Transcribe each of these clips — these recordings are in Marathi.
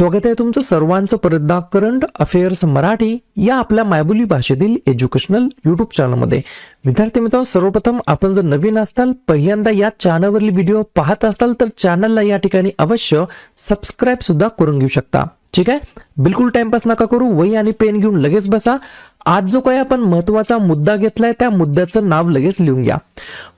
स्वागत आहे तुमचं सर्वांचं परतदा करंट अफेअर्स मराठी या आपल्या मायबोली भाषेतील एज्युकेशनल युट्यूब चॅनलमध्ये. विद्यार्थी मित्रांनो सर्वप्रथम आपण जर नवीन असताल पहिल्यांदा या चॅनलवरील व्हिडिओ पाहत असाल तर चॅनलला या ठिकाणी अवश्य सबस्क्राईब सुद्धा करून घेऊ शकता. ठीक आहे? बिलकुल टाइमपास नका करू वही आणि पेन घेऊन लगेच बसा. आज जो काही आपण महत्त्वाचा मुद्दा घेतलाय त्या मुद्द्याचं नाव लगेच लिहून घ्या.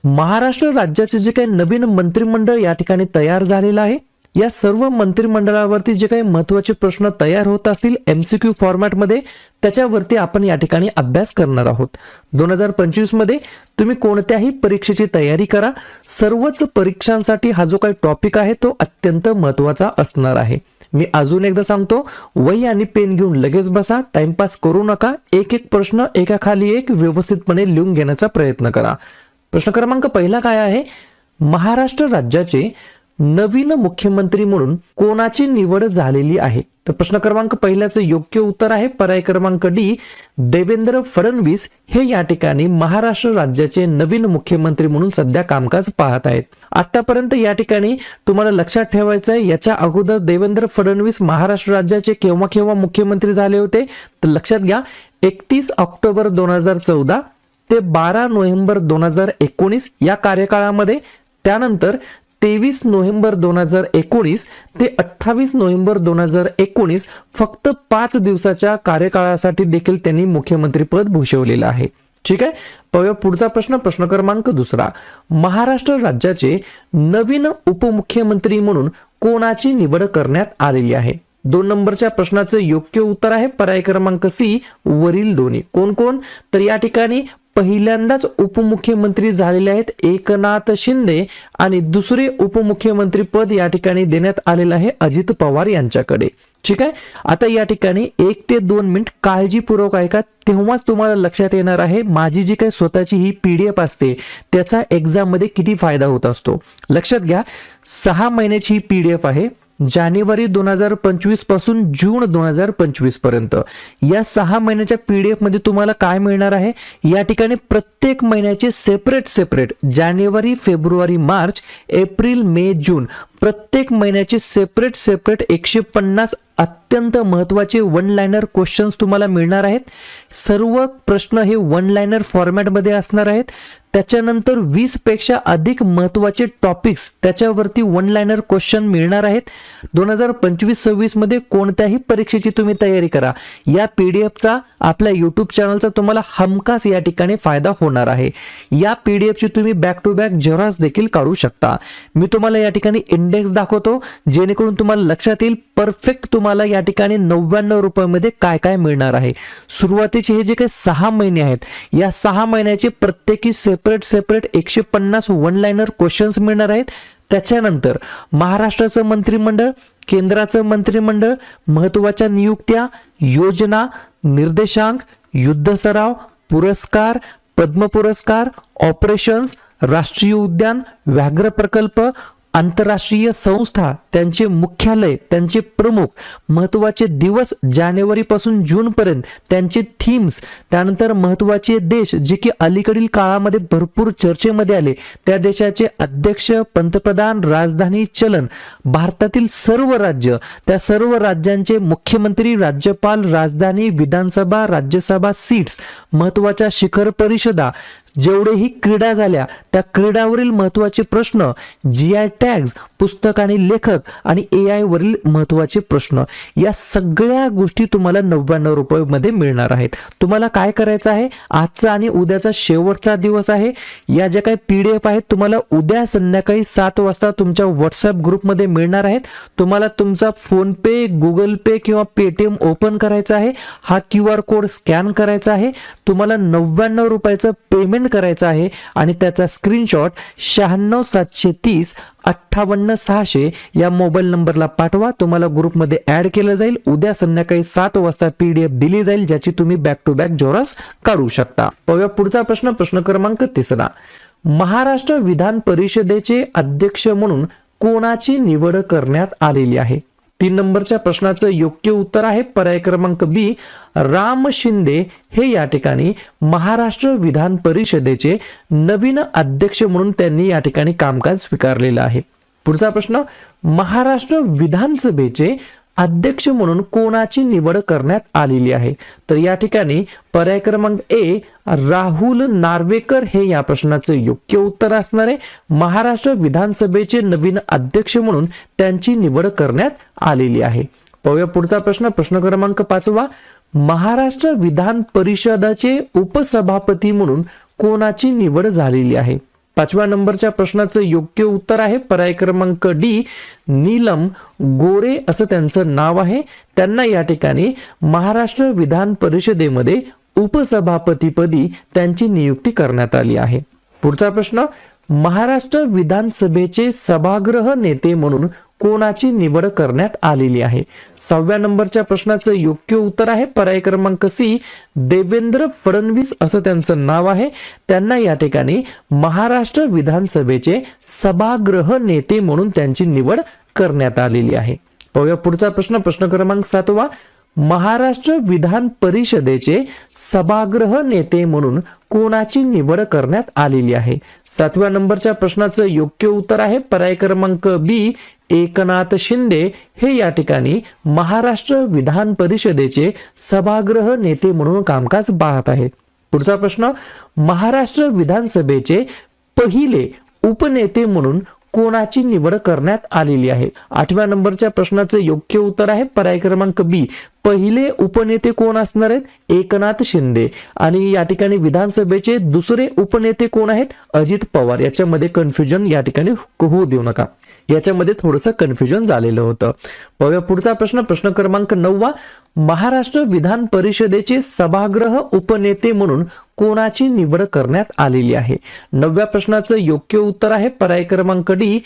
महाराष्ट्र राज्याचे जे काही नवीन मंत्रिमंडळ या ठिकाणी तयार झालेलं आहे या सर्व मंत्रिमंडळावरती जे काही महत्त्वाचे प्रश्न तयार होत असतील एमसीक्यू फॉर्मॅटमध्ये त्याच्यावरती आपण या ठिकाणी अभ्यास करणार आहोत. दोन हजार पंचवीसमध्ये तुम्ही कोणत्याही परीक्षेची तयारी करा. सर्वच परीक्षांसाठी हा जो काही टॉपिक आहे तो अत्यंत महत्त्वाचा असणार आहे. मी अजून एकदा सांगतो वही आणि पेन घेऊन लगेच बसा टाइमपास करू नका एक एक प्रश्न एका खाली एक व्यवस्थितपणे लिहून घेण्याचा प्रयत्न करा. प्रश्न क्रमांक पहिला काय आहे? महाराष्ट्र राज्याचे नवीन मुख्यमंत्री म्हणून कोणाची निवड झालेली आहे? तर प्रश्न क्रमांक पहिल्याचं योग्य उत्तर आहे. पर्याय क्रमांक डी देवेंद्र फडणवीस हे या ठिकाणी महाराष्ट्र राज्याचे नवीन मुख्यमंत्री म्हणून सध्या कामकाज पाहत आहेत. आतापर्यंत या ठिकाणी तुम्हाला लक्षात ठेवायचं आहे याच्या अगोदर देवेंद्र फडणवीस महाराष्ट्र राज्याचे केव्हा केव्हा मुख्यमंत्री झाले होते? तर लक्षात घ्या एकतीस ऑक्टोबर दोन हजार चौदा ते बारा नोव्हेंबर दोन हजार एकोणीस या कार्यकाळामध्ये त्यानंतर तेवीस नोव्हेंबर दोन हजार एकोणीस ते अठ्ठावीस नोव्हेंबर दोन हजार एकोणीस फक्त पाच दिवसाच्या कार्यकाळासाठी देखील त्यांनी मुख्यमंत्रीपद भूषवलेलं आहे. ठीक आहे? पाहूया पुढचा प्रश्न. प्रश्न क्रमांक दुसरा. महाराष्ट्र राज्याचे नवीन उपमुख्यमंत्री म्हणून कोणाची निवड करण्यात आलेली आहे? दोन नंबरच्या प्रश्नाचं योग्य उत्तर आहे. पर्याय क्रमांक सी वरील दोन्ही. कोण कोण? तर या ठिकाणी पहिल्यांदाच उपमुख्यमंत्री झालेले आहेत एकनाथ शिंदे आणि दुसरे उपमुख्यमंत्री पद या ठिकाणी देण्यात आलेलं आहे अजित पवार यांच्याकडे. ठीक आहे? आता या ठिकाणी एक ते दोन मिनिट काळजीपूर्वक ऐका. तेव्हाच तुम्हाला लक्षात येणार आहे माझी जी काही स्वतःची ही पीडीएफ असते त्याचा एक्झाममध्ये किती फायदा होत असतो. लक्षात घ्या सहा महिन्याची ही पीडीएफ आहे. जानेवारी दोन हजार पंचवीसपासून जून दोन हजार पंचवीसपर्यंत. या सहा महिन्याच्या पीडीएफमध्ये तुम्हाला काय मिळणार आहे? या ठिकाणी प्रत्येक महिन्याचे सेपरेट सेपरेट जानेवारी फेब्रुवारी मार्च एप्रिल मे जून. प्रत्येक महिन्याचे सेपरेट सेपरेट एकशे पन्नास अत्यंत महत्त्वाचे वन लायनर क्वेश्चन्स तुम्हाला मिळणार आहेत. सर्व प्रश्न हे वन लायनर फॉर्मॅटमध्ये असणार आहेत. त्याच्यानंतर वीसपेक्षा अधिक महत्त्वाचे टॉपिक्स त्याच्यावरती वन लायनर क्वेश्चन मिळणार आहेत. दोन हजार पंचवीस सव्वीसमध्ये कोणत्याही परीक्षेची तुम्ही तयारी करा. या पीडीएफचा आपल्या युट्यूब चॅनलचा तुम्हाला हमखास या ठिकाणी फायदा होणार आहे. या पीडीएफची तुम्ही बॅक टू बॅक झेरॉक्स देखील काढू शकता. मी तुम्हाला या ठिकाणी इंडेक्स दाखवतो जेणेकरून तुम्हाला लक्षात येईल परफेक्ट तुम्हाला या ठिकाणी नव्याण्णव रुपयामध्ये काय काय मिळणार आहे. सुरुवातीचे हे जे काही सहा महिने आहेत या सहा महिन्याचे प्रत्येकी सेपरेट सेपरेट एकशे पन्नास वन लाईनर क्वेश्चन्स मिळणार आहेत. त्याच्यानंतर महाराष्ट्राचं मंत्रिमंडळ केंद्राचं मंत्रिमंडळ महत्त्वाच्या नियुक्त्या योजना निर्देशांक युद्ध सराव पुरस्कार पद्म पुरस्कार ऑपरेशन्स राष्ट्रीय उद्यान व्याघ्र प्रकल्प आंतरराष्ट्रीय संस्था त्यांचे मुख्यालय त्यांचे प्रमुख महत्त्वाचे दिवस जानेवारीपासून जूनपर्यंत त्यांचे थीम्स त्यानंतर महत्त्वाचे देश जे की अलीकडील काळामध्ये भरपूर चर्चेमध्ये आले त्या देशाचे अध्यक्ष पंतप्रधान राजधानी चलन भारतातील सर्व राज्य त्या सर्व राज्यांचे मुख्यमंत्री राज्यपाल राजधानी विधानसभा राज्यसभा सीट्स महत्त्वाच्या शिखर परिषदा जेवढेही क्रीडा झाल्या त्या क्रीडावरील महत्त्वाचे प्रश्न जी आय टॅग्स पुस्तक आणि लेखक आणि ए आयवरील महत्त्वाचे प्रश्न या सगळ्या गोष्टी तुम्हाला नव्याण्णव रुपयामध्ये मिळणार आहेत. तुम्हाला काय करायचं आहे? आजचा आणि उद्याचा शेवटचा दिवस आहे. या ज्या काही पी डी एफ आहेत तुम्हाला उद्या संध्याकाळी सात वाजता तुमच्या व्हॉट्सअप ग्रुपमध्ये मिळणार आहेत. तुम्हाला तुमचा फोनपे गुगल पे किंवा पेटीएम ओपन करायचा आहे. हा क्यू आर कोड स्कॅन करायचा आहे. तुम्हाला नव्याण्णव रुपयाचं पेमेंट करायचं आहे आणि त्याचा स्क्रीनशॉट शहाण्णव सातशे तीस अठ्ठावन्न सहाशे या मोबाईल नंबरला पाठवा. तुम्हाला ग्रुपमध्ये ऍड केलं जाईल. उद्या संध्याकाळी सात वाजता पी डी एफ दिली जाईल ज्याची तुम्ही बॅक टू बॅक जोरास काढू शकता. पाहूया पुढचा प्रश्न. प्रश्न क्रमांक तिसरा. महाराष्ट्र विधान परिषदेचे अध्यक्ष म्हणून कोणाची निवड करण्यात आलेली आहे? तीन नंबरच्या प्रश्नाचं योग्य उत्तर आहे. पर्याय क्रमांक बी राम शिंदे हे या ठिकाणी महाराष्ट्र विधान परिषदेचे नवीन अध्यक्ष म्हणून त्यांनी या ठिकाणी कामकाज स्वीकारलेलं आहे. पुढचा प्रश्न महाराष्ट्र विधानसभेचे अध्यक्ष म्हणून कोणाची निवड करण्यात आलेली आहे? तर या ठिकाणी पर्याय क्रमांक ए राहुल नार्वेकर हे या प्रश्नाचं योग्य उत्तर असणार आहे. महाराष्ट्र विधानसभेचे नवीन अध्यक्ष म्हणून त्यांची निवड करण्यात आलेली आहे. पाहूया पुढचा प्रश्न. प्रश्न क्रमांक पाचवा. महाराष्ट्र विधान परिषदाचे उपसभापती म्हणून कोणाची निवड झालेली आहे? पाचव्या नंबरच्या प्रश्नाचं योग्य उत्तर आहे. पर्याय क्रमांक डी नीलम गोरे असं त्यांचं नाव आहे. त्यांना या ठिकाणी महाराष्ट्र विधान परिषदेमध्ये उपसभापतीपदी त्यांची नियुक्ती करण्यात आली आहे. पुढचा प्रश्न महाराष्ट्र विधानसभेचे सभागृह नेते म्हणून कोणाची निवड करण्यात आलेली आहे? सहाव्या नंबरच्या प्रश्नाचं योग्य उत्तर आहे. पर्याय क्रमांक सी देवेंद्र फडणवीस असं त्यांचं नाव आहे. त्यांना या ठिकाणी महाराष्ट्र विधानसभेचे सभागृह नेते म्हणून त्यांची निवड करण्यात आलेली आहे. पाहूया पुढचा प्रश्न. प्रश्न क्रमांक सातवा महाराष्ट्र विधान परिषदेचे सभागृह नेते म्हणून कोणाची निवड करण्यात आलेली आहे? सातव्या नंबरच्या प्रश्नाचं योग्य उत्तर आहे पर्याय क्रमांक बी एकनाथ शिंदे. हे या ठिकाणी महाराष्ट्र विधान परिषदेचे सभागृह नेते म्हणून कामकाज पाहत आहेत. पुढचा प्रश्न महाराष्ट्र विधानसभेचे पहिले उपनेते म्हणून कोणाची निवड करण्यात आलेली आहे? आठव्या नंबरच्या प्रश्नाचं योग्य उत्तर आहे पर्याय क्रमांक बी पहिले उपनेते कोण असणार आहेत? एकनाथ शिंदे. आणि या ठिकाणी विधानसभेचे दुसरे उपनेते कोण आहेत? अजित पवार. याच्यामध्ये कन्फ्युजन या ठिकाणी होऊ देऊ नका. याच्यामध्ये थोडंसं कन्फ्युजन झालेलं होतं. पाहूया पुढचा प्रश्न. प्रश्न क्रमांक नववा. महाराष्ट्र विधान परिषदेचे सभागृह उपनेते म्हणून कोणाची निवड करण्यात आलेली आहे? नवव्या प्रश्नाचं योग्य उत्तर आहे. पर्याय क्रमांक डी.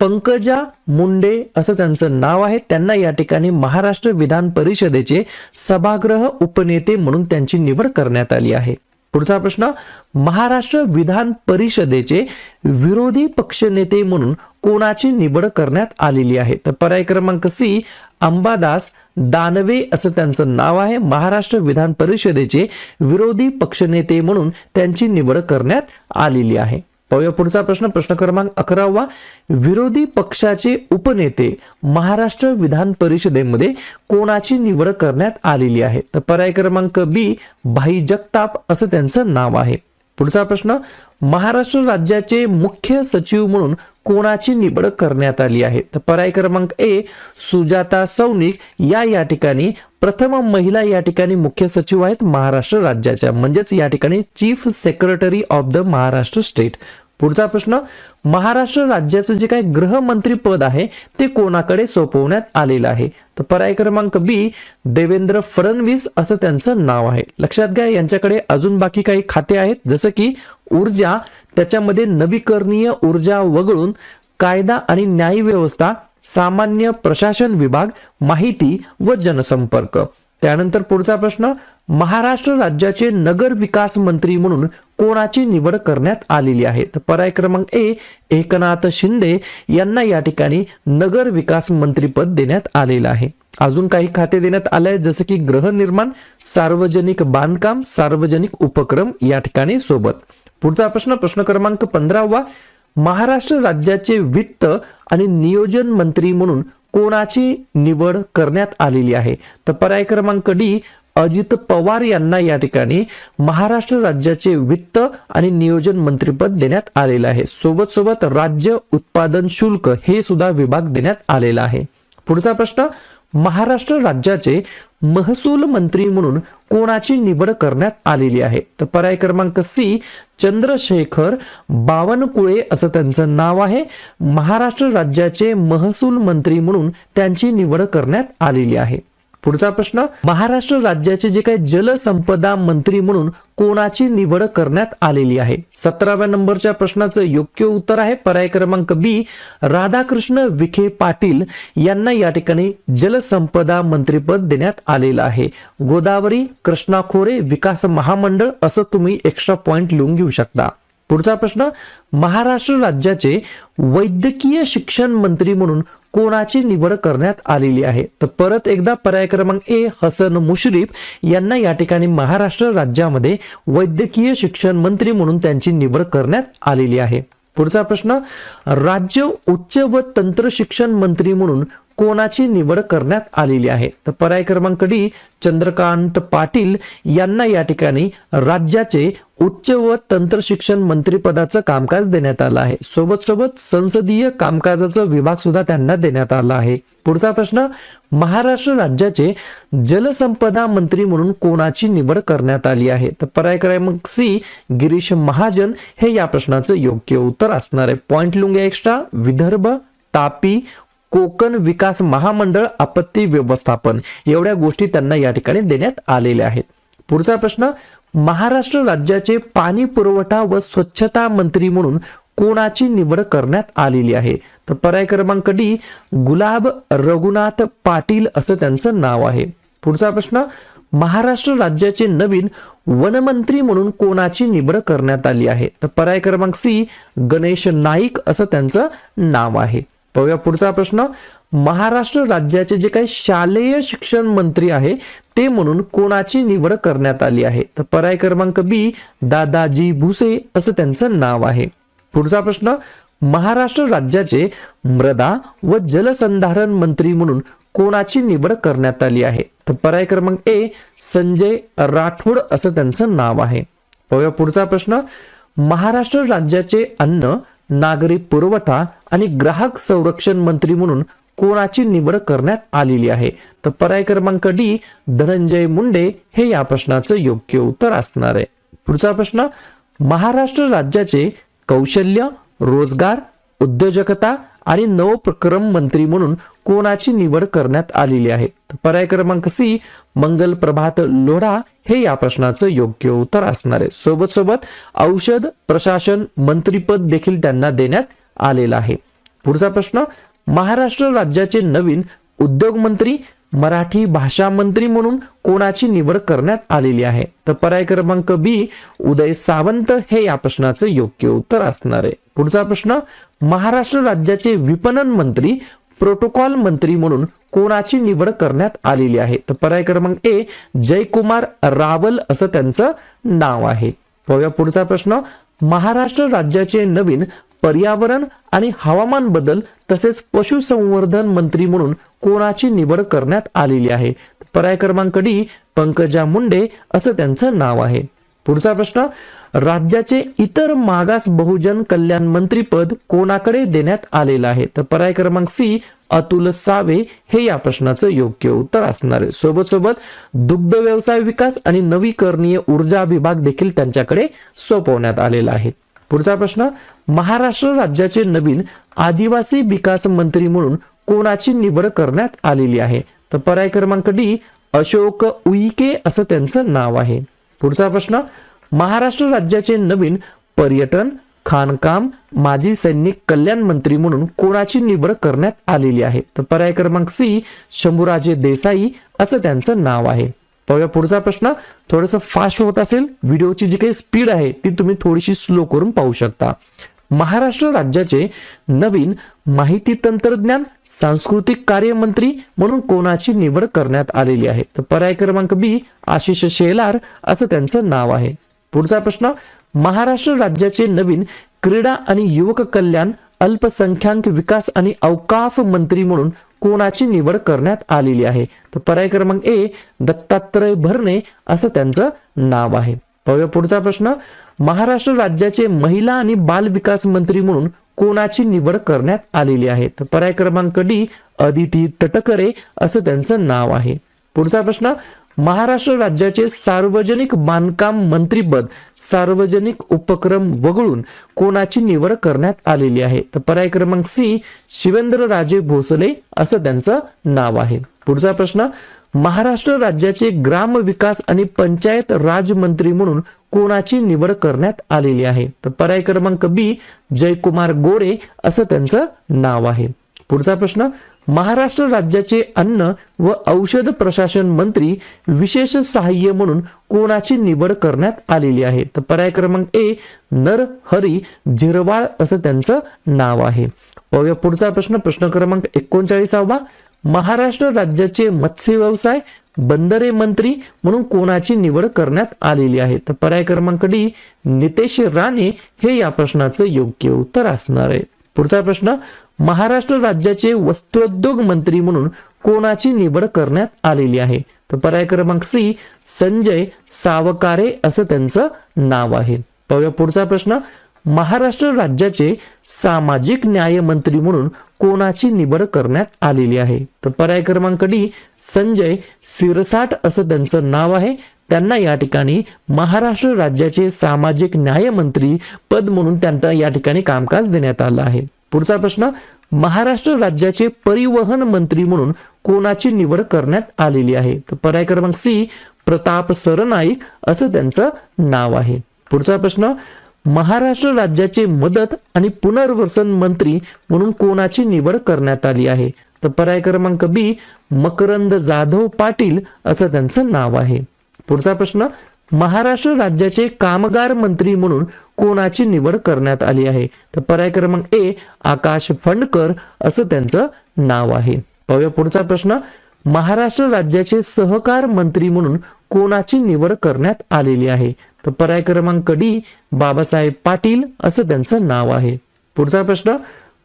पंकजा मुंडे असं त्यांचं नाव आहे. त्यांना या ठिकाणी महाराष्ट्र विधान परिषदेचे सभागृह उपनेते म्हणून त्यांची निवड करण्यात आली आहे. पुढचा प्रश्न महाराष्ट्र विधान परिषदेचे विरोधी पक्षनेते म्हणून कोणाची निवड करण्यात आलेली आहे? तर पर्याय क्रमांक सी अंबादास दानवे असं त्यांचं नाव आहे. महाराष्ट्र विधान परिषदेचे विरोधी पक्षनेते म्हणून त्यांची निवड करण्यात आलेली आहे. पाहूया पुढचा प्रश्न. प्रश्न क्रमांक अकरावा. विरोधी पक्षाचे उपनेते महाराष्ट्र विधान परिषदेमध्ये कोणाची निवड करण्यात आलेली आहे? तर पर्याय क्रमांक बी भाई जगताप असं त्यांचं नाव आहे. पुढचा प्रश्न महाराष्ट्र राज्याचे मुख्य सचिव म्हणून कोणाची निवड करण्यात आली आहे? तर पर्याय क्रमांक ए सुजाता सौनिक या या ठिकाणी प्रथम महिला या ठिकाणी मुख्य सचिव आहेत महाराष्ट्र राज्याच्या. म्हणजेच या ठिकाणी chief secretary of the Maharashtra state. पुढचा प्रश्न महाराष्ट्र राज्याचं जे काही गृहमंत्री पद आहे ते कोणाकडे सोपवण्यात आलेलं आहे? तर पर्याय क्रमांक बी देवेंद्र फडणवीस असं त्यांचं नाव आहे. लक्षात घ्या यांच्याकडे अजून बाकी काही खाते आहेत जसं की ऊर्जा त्याच्यामध्ये नवीकरणीय ऊर्जा वगळून कायदा आणि न्याय व्यवस्था सामान्य प्रशासन विभाग माहिती व जनसंपर्क. त्यानंतर पुढचा प्रश्न महाराष्ट्र राज्याचे नगर विकास मंत्री म्हणून कोणाची निवड करण्यात आलेली आहे? तर पर्याय क्रमांक ए एकनाथ शिंदे यांना या ठिकाणी नगर विकास मंत्रीपद देण्यात आलेलं आहे. अजून काही खाते देण्यात आले आहेत जसं की गृहनिर्माण सार्वजनिक बांधकाम सार्वजनिक उपक्रम या ठिकाणी सोबत. पुढचा प्रश्न प्रश्न क्रमांक पंधरावा महाराष्ट्र राज्याचे वित्त आणि नियोजन मंत्री म्हणून कोणाची निवड करण्यात आलेली आहे? तर पर्याय क्रमांक डी अजित पवार यांना या ठिकाणी महाराष्ट्र राज्याचे वित्त आणि नियोजन मंत्रीपद देण्यात आलेलं आहे. सोबत सोबत राज्य उत्पादन शुल्क हे सुद्धा विभाग देण्यात आलेला आहे. पुढचा प्रश्न महाराष्ट्र राज्याचे महसूल मंत्री म्हणून कोणाची निवड करण्यात आलेली आहे? तर पर्याय क्रमांक सी चंद्रशेखर बावनकुळे असं त्यांचं नाव आहे. महाराष्ट्र राज्याचे महसूल मंत्री म्हणून त्यांची निवड करण्यात आलेली आहे. पुढचा प्रश्न महाराष्ट्र राज्याचे जे काही जलसंपदा मंत्री म्हणून कोणाची निवड करण्यात आलेली आहे? सतराव्या नंबरच्या प्रश्नाचं योग्य उत्तर आहे. पर्याय क्रमांक बी राधाकृष्ण विखे पाटील यांना या ठिकाणी जलसंपदा मंत्रीपद देण्यात आलेलं आहे. गोदावरी कृष्णा खोरे विकास महामंडळ असं तुम्ही एक्स्ट्रा पॉइंट लिहून घेऊ शकता. पुढचा प्रश्न महाराष्ट्र राज्याचे वैद्यकीय शिक्षण मंत्री म्हणून कोणाची निवड करण्यात आलेली आहे? तर परत एकदा पर्याय क्रमांक ए हसन मुश्रीफ यांना या ठिकाणी महाराष्ट्र राज्यामध्ये वैद्यकीय शिक्षण मंत्री म्हणून त्यांची निवड करण्यात आलेली आहे. पुढचा प्रश्न राज्य उच्च व तंत्र शिक्षण मंत्री म्हणून कोणाची निवड करण्यात आलेली आहे? तर पर्याय क्रमांक डी चंद्रकांत पाटील यांना या ठिकाणी राज्याचे उच्च व तंत्र शिक्षण मंत्रिपदाचं कामकाज देण्यात आलं आहे. सोबत सोबत संसदीय कामकाजाचा विभाग सुद्धा त्यांना देण्यात आला आहे. पुढचा प्रश्न महाराष्ट्र राज्याचे जलसंपदा मंत्री म्हणून कोणाची निवड करण्यात आली आहे? तर पर्याय क्रमांक सी गिरीश महाजन हे या प्रश्नाचं योग्य उत्तर असणार आहे. पॉइंट लुंगे एक्स्ट्रा विदर्भ तापी कोकण विकास महामंडळ आपत्ती व्यवस्थापन एवढ्या गोष्टी त्यांना या ठिकाणी देण्यात आलेल्या आहेत. पुढचा प्रश्न महाराष्ट्र राज्याचे पाणी पुरवठा व स्वच्छता मंत्री म्हणून कोणाची निवड करण्यात आलेली आहे? तर पर्याय क्रमांक डी गुलाब रघुनाथ पाटील असं त्यांचं नाव आहे. पुढचा प्रश्न महाराष्ट्र राज्याचे नवीन वनमंत्री म्हणून कोणाची निवड करण्यात आली आहे? तर पर्याय क्रमांक सी गणेश नाईक असं त्यांचं नाव आहे. पाहूया पुढचा प्रश्न. महाराष्ट्र राज्याचे जे काही शालेय शिक्षण मंत्री आहे ते म्हणून कोणाची निवड करण्यात आली आहे? तर पर्याय क्रमांक बी दादाजी भुसे असं त्यांचं नाव आहे. पुढचा प्रश्न महाराष्ट्र राज्याचे मृदा व जलसंधारण मंत्री म्हणून कोणाची निवड करण्यात आली आहे? तर पर्याय क्रमांक ए संजय राठोड असं त्यांचं नाव आहे. पाहूया पुढचा प्रश्न महाराष्ट्र राज्याचे अन्न नागरी पुरवठा आणि ग्राहक संरक्षण मंत्री म्हणून कोणाची निवड करण्यात आलेली आहे? तर पर्याय क्रमांक डी धनंजय मुंडे हे या प्रश्नाचं योग्य उत्तर असणार आहे. पुढचा प्रश्न महाराष्ट्र राज्याचे कौशल्य रोजगार उद्योजकता आणि नवप्रक्रम मंत्री म्हणून कोणाची निवड करण्यात आलेली आहे? तर पर्याय क्रमांक सी मंगल प्रभात लोढा हे या प्रश्नाचं योग्य उत्तर असणार आहे. सोबत सोबत औषध प्रशासन मंत्रीपद देखील त्यांना देण्यात आलेलं आहे. पुढचा प्रश्न महाराष्ट्र राज्याचे नवीन उद्योग मंत्री मराठी भाषा मंत्री म्हणून कोणाची निवड करण्यात आलेली आहे? तर पर्याय क्रमांक बी उदय सावंत हे या प्रश्नाचं योग्य उत्तर असणार आहे. पुढचा प्रश्न महाराष्ट्र राज्याचे विपणन मंत्री प्रोटोकॉल मंत्री म्हणून कोणाची निवड करण्यात आलेली आहे? तर पर्याय क्रमांक ए जयकुमार रावल असं त्यांचं नाव आहे. पाहूया पुढचा प्रश्न. महाराष्ट्र राज्याचे नवीन पर्यावरण आणि हवामान बदल तसेच पशुसंवर्धन मंत्री म्हणून कोणाची निवड करण्यात आलेली आहे? पर्याय क्रमांक डी पंकजा मुंडे असं त्यांचं नाव आहे. पुढचा प्रश्न. राज्याचे इतर मागास बहुजन कल्याण मंत्रीपद कोणाकडे देण्यात आलेलं आहे? तर पर्याय क्रमांक सी अतुल सावे हे या प्रश्नाचं योग्य उत्तर असणार आहे. सोबत सोबत दुग्ध व्यवसाय विकास आणि नवीकरणीय ऊर्जा विभाग देखील त्यांच्याकडे सोपवण्यात आलेला आहे. पुढचा प्रश्न महाराष्ट्र राज्याचे नवीन आदिवासी विकास मंत्री म्हणून कोणाची निवड करण्यात आलेली आहे? तर पर्याय क्रमांक डी अशोक उईके असं त्यांचं नाव आहे. पुढचा प्रश्न महाराष्ट्र राज्याचे नवीन पर्यटन खाणकाम माजी सैनिक कल्याण मंत्री म्हणून कोणाची निवड करण्यात आलेली आहे? तर पर्याय क्रमांक सी शंभूराजे देसाई असं त्यांचं नाव आहे. पाहूया पुढचा प्रश्न. थोडंसं फास्ट होत असेल व्हिडिओची जी काही स्पीड आहे ती तुम्ही थोडीशी स्लो करून पाहू शकता. महाराष्ट्र राज्याचे नवीन माहिती तंत्रज्ञान सांस्कृतिक कार्य मंत्री म्हणून कोणाची निवड करण्यात आलेली आहे? तर पर्याय क्रमांक बी आशिष शेलार असं त्यांचं नाव आहे. पुढचा प्रश्न महाराष्ट्र राज्याचे नवीन क्रीडा आणि युवक कल्याण अल्पसंख्याक विकास आणि अवकाफ मंत्री म्हणून कोणाची निवड करण्यात आलेली आहे? तर पर्याय क्रमांक ए दत्तात्रय भरणे असं त्यांचं नाव आहे. पाहूया पुढचा प्रश्न महाराष्ट्र राज्याचे महिला आणि बाल विकास मंत्री म्हणून कोणाची निवड करण्यात आलेली आहे? तर पर्याय क्रमांक डी अदिती तटकरे असं त्यांचं नाव आहे. पुढचा प्रश्न महाराष्ट्र राज्याचे सार्वजनिक बांधकाम मंत्रीपद सार्वजनिक उपक्रम वगळून कोणाची निवड करण्यात आलेली आहे? तर पर्याय क्रमांक सी शिवेंद्र राजे भोसले असं त्यांचं नाव आहे. पुढचा प्रश्न महाराष्ट्र राज्याचे ग्राम विकास आणि पंचायत राजमंत्री म्हणून कोणाची निवड करण्यात आलेली आहे? तर पर्याय क्रमांक बी जयकुमार गोरे असं त्यांचं नाव आहे. पुढचा प्रश्न महाराष्ट्र राज्याचे अन्न व औषध प्रशासन मंत्री विशेष सहाय्य म्हणून कोणाची निवड करण्यात आलेली आहे? तर पर्याय क्रमांक ए नर हरी झिरवाळ असं त्यांचं नाव आहे. पाहूया पुढचा प्रश्न प्रश्न क्रमांक एकोणचाळीसावा. महाराष्ट्र राज्याचे मत्स्य व्यवसाय बंदरे मंत्री म्हणून कोणाची निवड करण्यात आलेली आहे? तर पर्याय क्रमांक डी नितेश राणे हे या प्रश्नाचं योग्य उत्तर असणार आहे. पुढचा प्रश्न महाराष्ट्र राज्याचे वस्त्रोद्योग मंत्री म्हणून कोणाची निवड करण्यात आलेली आहे? तर पर्याय क्रमांक सी संजय सावकारे असं त्यांचं नाव आहे. पाहूया पुढचा प्रश्न. महाराष्ट्र राज्याचे सामाजिक न्याय मंत्री म्हणून कोणाची निवड करण्यात आलेली आहे? तर पर्याय क्रमांक डी संजय सिरसाट असं त्यांचं नाव आहे. त्यांना या ठिकाणी महाराष्ट्र राज्याचे सामाजिक न्याय मंत्री पद म्हणून त्यांना या ठिकाणी कामकाज देण्यात आलं आहे. पुढचा प्रश्न महाराष्ट्र राज्याचे परिवहन मंत्री म्हणून कोणाची निवड करण्यात आलेली आहे? तर पर्याय क्रमांक सी प्रताप सरनाईक असं त्यांचं नाव आहे. पुढचा प्रश्न महाराष्ट्र राज्याचे मदत आणि पुनर्वसन मंत्री म्हणून कोणाची निवड करण्यात आली आहे? तर पर्याय क्रमांक बी मकरंद जाधव पाटील असं त्यांचं नाव आहे. पुढचा प्रश्न महाराष्ट्र राज्याचे कामगार मंत्री म्हणून कोणाची निवड करण्यात आली आहे? तर पर्याय क्रमांक ए आकाश फंडकर असं त्यांचं नाव आहे. पाहूया पुढचा प्रश्न. महाराष्ट्र राज्याचे सहकार मंत्री म्हणून कोणाची निवड करण्यात आलेली आहे? तर पर्याय क्रमांक डी बाबासाहेब पाटील असं त्यांचं नाव आहे. पुढचा प्रश्न.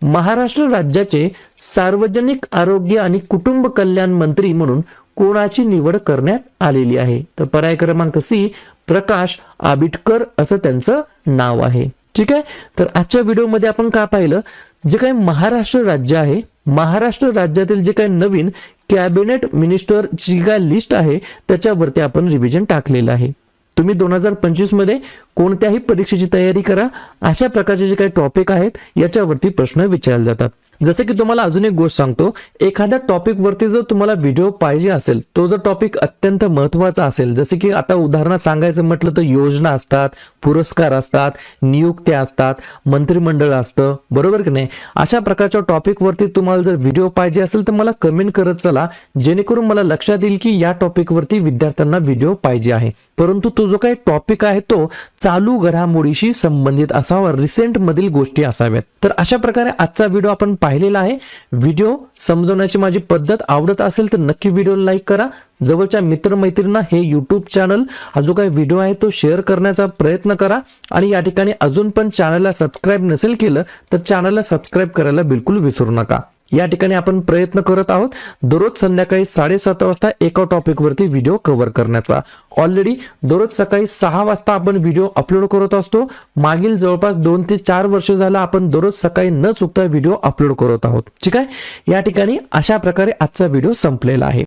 महाराष्ट्र राज्याचे सार्वजनिक आरोग्य आणि कुटुंब कल्याण मंत्री म्हणून कोणाची निवड करण्यात आलेली आहे? तर पर्याय क्रमांक सी प्रकाश आबिटकर असं त्यांचं नाव आहे. ठीक आहे? तर आजच्या व्हिडिओमध्ये आपण का पाहिलं? जे काही महाराष्ट्र राज्य आहे महाराष्ट्र राज्यातील जे काही नवीन कॅबिनेट मिनिस्टरची काय लिस्ट आहे त्याच्यावरती आपण रिव्हिजन टाकलेलं आहे. तुम्ही दोन हजार पंचवीसमध्ये कोणत्याही परीक्षेची तयारी करा. अशा प्रकारचे जे काही टॉपिक आहेत याच्यावरती प्रश्न विचारले जातात. जसं की तुम्हाला अजून एक गोष्ट सांगतो एखाद्या टॉपिकवरती जर तुम्हाला व्हिडिओ पाहिजे असेल तो जर टॉपिक अत्यंत महत्त्वाचा असेल जसे की आता उदाहरणात सांगायचं म्हटलं तर योजना असतात पुरस्कार असतात नियुक्त्या असतात मंत्रिमंडळ असतं बरोबर की नाही? अशा प्रकारच्या टॉपिकवरती तुम्हाला जर व्हिडिओ पाहिजे असेल तर मला कमेंट करत चला जेणेकरून मला लक्षात येईल की या टॉपिकवरती विद्यार्थ्यांना व्हिडिओ पाहिजे आहे. परंतु तो जो काही टॉपिक आहे तो चालू घडामोडीशी संबंधित असावा रिसेंट मधील गोष्टी असाव्यात. तर अशा प्रकारे आजचा व्हिडिओ आपण पाहिलेला आहे. व्हिडिओ समजवण्याची माझी पद्धत आवडत असेल तर नक्की व्हिडिओ लाईक करा. जवळच्या मित्रमैत्रींना हे यूट्यूब चॅनल हा जो काही व्हिडिओ आहे तो शेअर करण्याचा प्रयत्न करा. आणि या ठिकाणी अजून पण चॅनलला सबस्क्राईब नसेल केलं तर चॅनलला सबस्क्राईब करायला बिलकुल विसरू नका. या ठिकाणी आपण प्रयत्न करत आहोत. दररोज संध्याकाळी साडेसात वाजता एका टॉपिकवरती व्हिडिओ कव्हर करण्याचा. ऑलरेडी दररोज सकाळी सहा वाजता आपण व्हिडिओ अपलोड करत असतो. मागील जवळपास दोन ते चार वर्ष झालं आपण दररोज सकाळी न चुकता व्हिडिओ अपलोड करत आहोत. ठीक आहे? या ठिकाणी अशा प्रकारे आजचा व्हिडिओ संपलेला आहे.